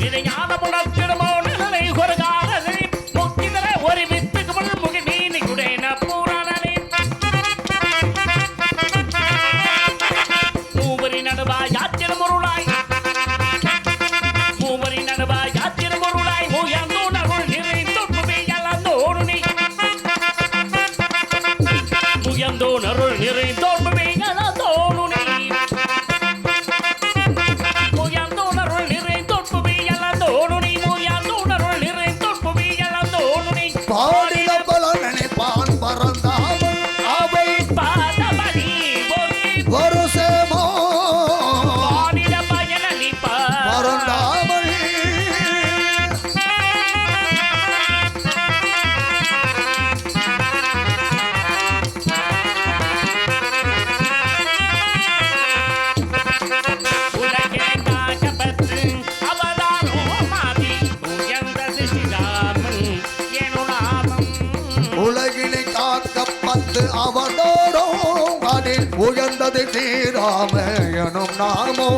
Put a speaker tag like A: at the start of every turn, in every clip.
A: Billy Young. ঘর உயர்ந்தது
B: ஸ்ரீராம எனும் நாமோ.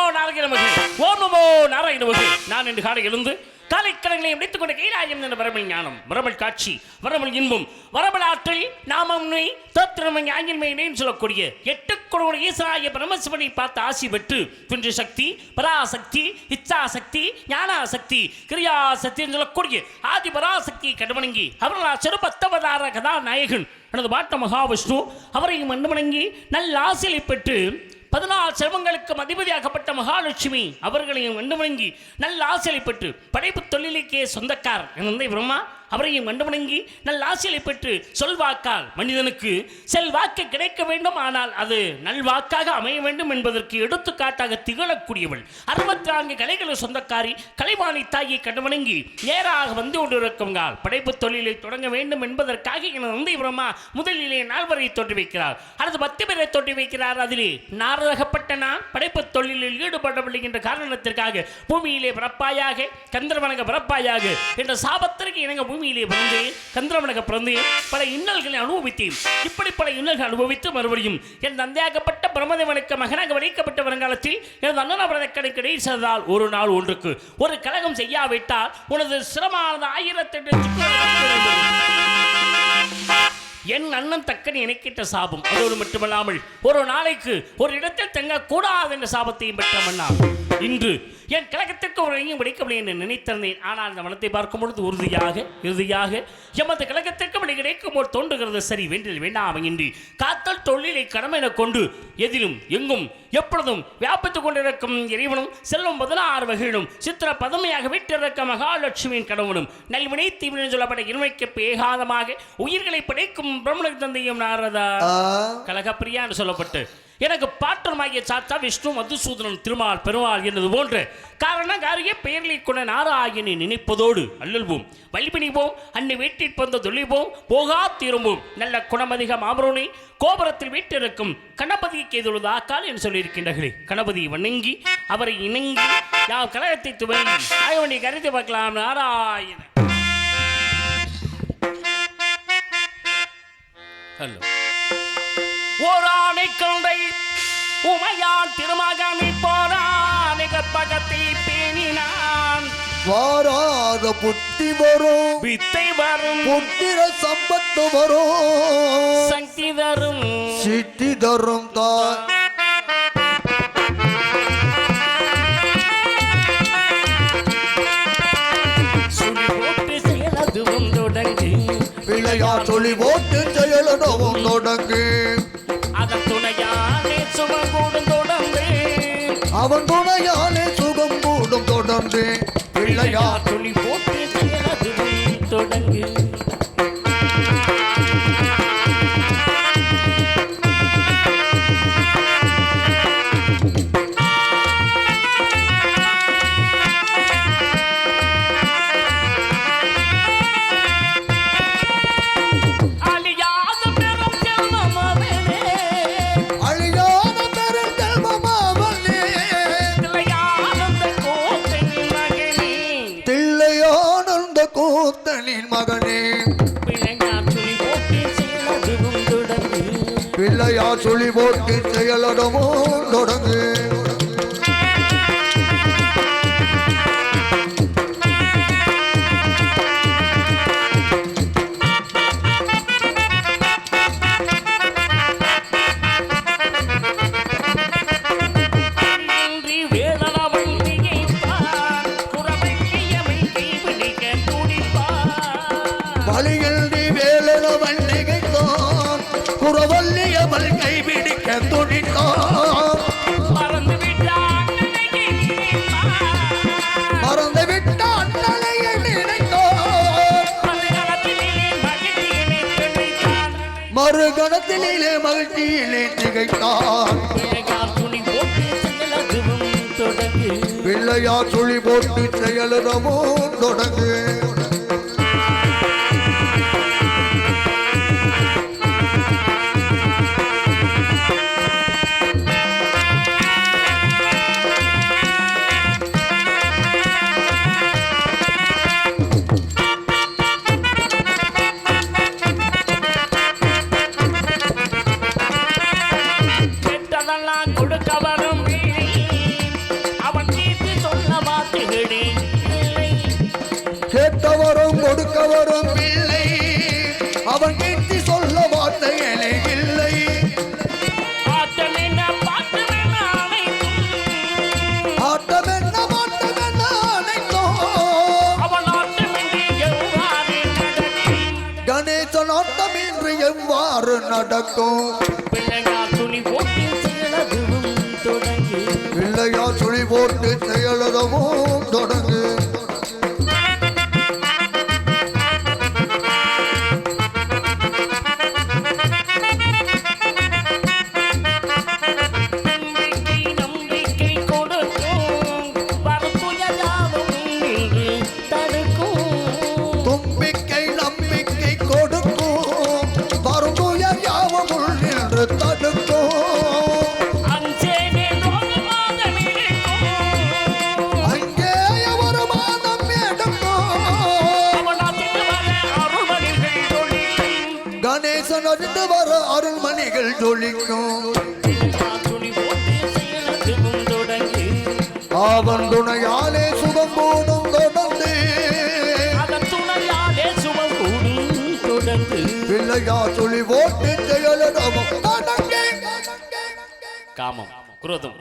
A: நமோ நாளைக்கு நமக்கு ஓம் நமோ நாராயண மகே நான் இன்று காலை எழுந்து காலைக்கடங்களை முடித்துக் கொண்ட கைலாயம் என்ற வரமல் ஞானம் வரமல் காட்சி வரமல் இன்பம். வரமல் ஆற்றல் நாமம் நாமம்னை தோத்திரமை ஞாயின்மையினேன்னு சொல்லக்கூடிய எட்டு குரோட ஈசனாய பிரமசிவனை பார்த்து ஆசி பெற்று பின்று சக்தி பராசக்தி இச்சாசக்தி ஞானாசக்தி கிரியாசக்தின்னு சொல்லக்கூடிய ஆதி பராசக்தி கடவணங்கி அவர்களால் சிறுபத்தவதார கதாநாயகன். எனது பாட்ட மகாவிஷ்ணு அவரையும் மண்டுமணங்கி நல்ல ஆசையை பெற்று பதினாலு செல்வங்களுக்கு அதிபதியாகப்பட்ட மகாலட்சுமி அவர்களையும் கண்டுவணங்கி நல்ல ஆசையை பெற்று படைப்பு தொழிலுக்கே சொந்தக்கார் என்ற பிரம்மா அவரையும் கண்டுவணங்கி நல்ல ஆசையை பெற்று சொல்வாக்கால் மனிதனுக்கு செல்வாக்கு கிடைக்க வேண்டும் ஆனால் அது நல்வாக்காக அமைய வேண்டும் என்பதற்கு எடுத்துக்காட்டாக திகழக்கூடியவள். அறுபத்தி நான்கு கலைகளை சொந்தக்காரி கலைவாணி தாயை கண்டுவணங்கி நேராக வந்து கொண்டிருக்குங்கால் படைப்பு தொழிலை தொடங்க வேண்டும் என்பதற்காக எனது வந்து இவரமா முதலிலே நால்வரை தோற்றி வைக்கிறார். அடுத்து பத்து பேரை தோற்றி வைக்கிறார். அதிலே நாரதகப்பட்ட நான் படைப்பு தொழிலில் ஈடுபடவில்லை என்ற காரணத்திற்காக பூமியிலே பிறப்பாயாக கந்தர்வனக பிறப்பாயாக என்ற சாபத்திற்கு இணங்க பூமியிலே பிறந்து கந்தர்வனக பிறந்து பல இன்னல்களை அனுபவித்தேன். இப்படி பல இன்னல்கள் அனுபவித்து மறுபடியும் என் தந்தையாகப்பட்ட பிரம்மதேவனுக்கு மகனாக வடிக்கப்பட்ட வருங்காலத்தில் எனது அண்ணனாபரதக்கடை கிடைச்சதால் ஒரு நாள் ஒன்றுக்கு ஒரு கழகம் செய்யாவிட்டால் உனது சிரமானது ஆயிரத்தெட்டு என் அண்ணன் தக்கன் எனக்கிட்ட சாபம். அதோடு மட்டுமல்லாமல் ஒரு நாளைக்கு ஒரு இடத்தில் தங்க கூடாது என்ற சாபத்தையும் பெற்ற மன்னா இன்று என் கழகத்திற்கு ஒரு எங்கேயும் கிடைக்கவில்லை என்று நினைத்திருந்தேன். ஆனால் அந்த மனத்தை பார்க்கும் பொழுது உறுதியாக இறுதியாக எமது கழகத்திற்கு வழி கிடைக்கும் போல் தோன்றுகிறது. சரி வேண்டில் வேண்டாம் என்று காத்தல் தொழிலை கடமை என கொண்டு எதிலும் எங்கும் எப்பொழுதும் வியாபித்துக் கொண்டிருக்கும் இறைவனும் செல்வம் பதினாறு வகையிலும் சித்திர பதமையாக வீட்டிருக்க மகாலட்சுமியின் கடவுளும் நல்வினை தீவிரம் சொல்லப்பட்ட இருமைக்கு பேகாதமாக உயிர்களை படைக்கும் பிரம்மண தந்தையும் நாரதா.
B: ஆ,
A: கலகப்பிரியா என்று சொல்லப்பட்டு எனக்கு பாட்டமாகிய சாத்தா விஷ்ணு மதுசூதனன் திருமால் பெருமாள் என்பது போன்று. காரணம் காரிய பெயர்களை கொண்ட நாராயணனை நினைப்பதோடு அல்லல்வோம் வழிபணிவோம் அன்னை வீட்டில் பந்த தொழிவோம் போகா திரும்பும். நல்ல குணமதிக மாமரோனை கோபுரத்தில் வீட்டிருக்கும் கணபதிக்கு எதிர்த்து ஆக்கால் என்று சொல்லியிருக்கின்றார்களே. கணபதி வணங்கி அவரை இணங்கி யாம் கழகத்தை துவங்கி ஆயவனை கருத்து பார்க்கலாம் நாராயண ஹலோ. ஓரானை கொண்டை உமையான் திருமகனை போரானை கற்பகத்தை பேணினான்
B: வாராத புத்தி வரும்.
A: வித்தை வரும்.
B: புத்திர சம்பத்து வரும்.
A: சக்தி தரும்.
B: சிட்டி தரும் தான்.
A: தொடங்கு.
B: பிள்ளையா சொல்லி போட்டு செயலடவும் தொடங்கு.
A: அதன் துணையானே தொடர்ந்து.
B: அவன் துணையாலே சுகம் கூடும் தொடர்ந்து. பிள்ளையார் துணி கூத்தனின் மகனே.
A: பிள்ளையார்
B: சொல்லி போட்டு செயலடமோ தொடங்கு
A: மறுகணத்திலே
B: மகிழ்ச்சியிலே திகைத்தான்.
A: பிள்ளையார் துணி போட்டு செயலதுவும் தொடங்கு. எவ்வாறு நடக்கும். செயலதுவும்
B: பிள்ளையா சுழி போட்டு செயலதமும் தொடங்கு. கணேசன் அறிந்து வர அருள்மணிகள் ஜொலிக்கும். அவன் துணையாலே சுகம் போடும் தொடர்ந்து.
A: அதன் துணையாலே சுகம் கூடும் தொடங்கு
B: பிள்ளையா செயலதமும் தொடங்கு
A: காமம் குரோதம்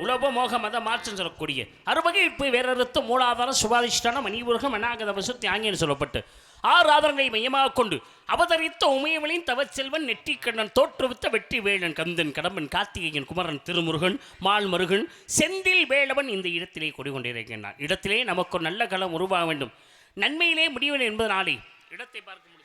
A: உலக மோக மத மாற்றம் சொல்லக்கூடிய அறுவகை இப்போ வேறறுத்து மூலாதாரம் சுபாதிஷ்டானம் மணிபுரகம் அநாகத வசு தியாங்கின்னு சொல்லப்பட்டு ஆறு மையமாக கொண்டு அவதரித்த உமையவளின் தவச்செல்வன் நெற்றிக்கண்ணன் தோற்றுவித்த வெற்றி வேளன் கந்தன் கடம்பன் கார்த்திகேயன் குமரன் திருமுருகன் மால்மருகன் செந்தில் வேளவன் இந்த இடத்திலே குடிகொண்டிருக்கின்றான். இடத்திலே நமக்கு ஒரு நல்ல களம் உருவாக வேண்டும். நன்மையிலே முடிவன் என்பதனாலே இடத்தை பார்க்க முடியும்.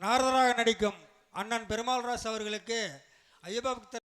C: நாரதராக நடிக்கும் அண்ணன் பெருமாள்ராஜ் அவர்களுக்கு ஐயப்ப